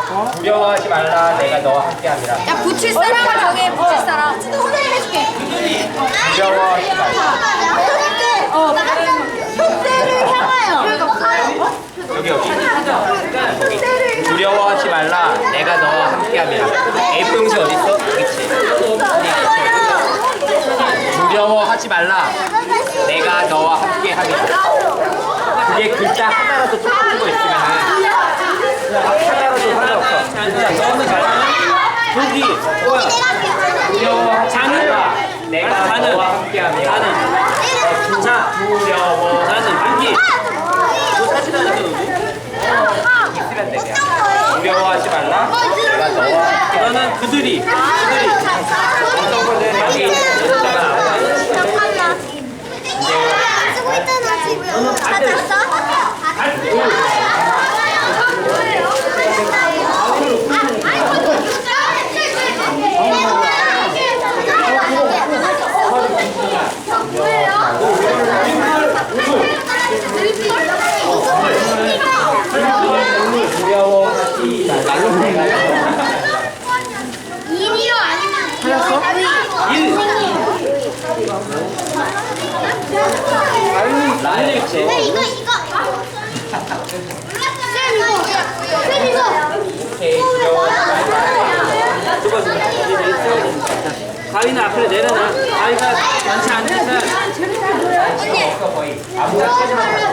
두려워하지 말라. 내가 너와 함께함이라 야 붙일 사람을 정해 붙일 사람. 두려워하지 말라. 어. 흑대를 향하여. 여기 여기. 두려워하지 말라. 내가 너와 함께함이라 F 형식 어딨어? 있지 두려워하지 말라. 내가 너와 함께함이라 그게 글자 하나라도 똑같은 거 있으면은 하나라도 상관없어 글자 너는 잘하는 여기 두려워하지 말라 내가 자는. 너와 함께함이라 나는 자 두려워 나는 여기 너 사진 하나 찍어도 있으면 돼 그냥 두려워하지 말라 너는 그들이 그들이 어떤 분들은 여기 일이요 아니면 라인 있지 이거 이거. 쌤 이거. 쌤 이거. 오케이 말라 가위는 앞으로 내려놔 가위가 많지 없어 거의 아무나 마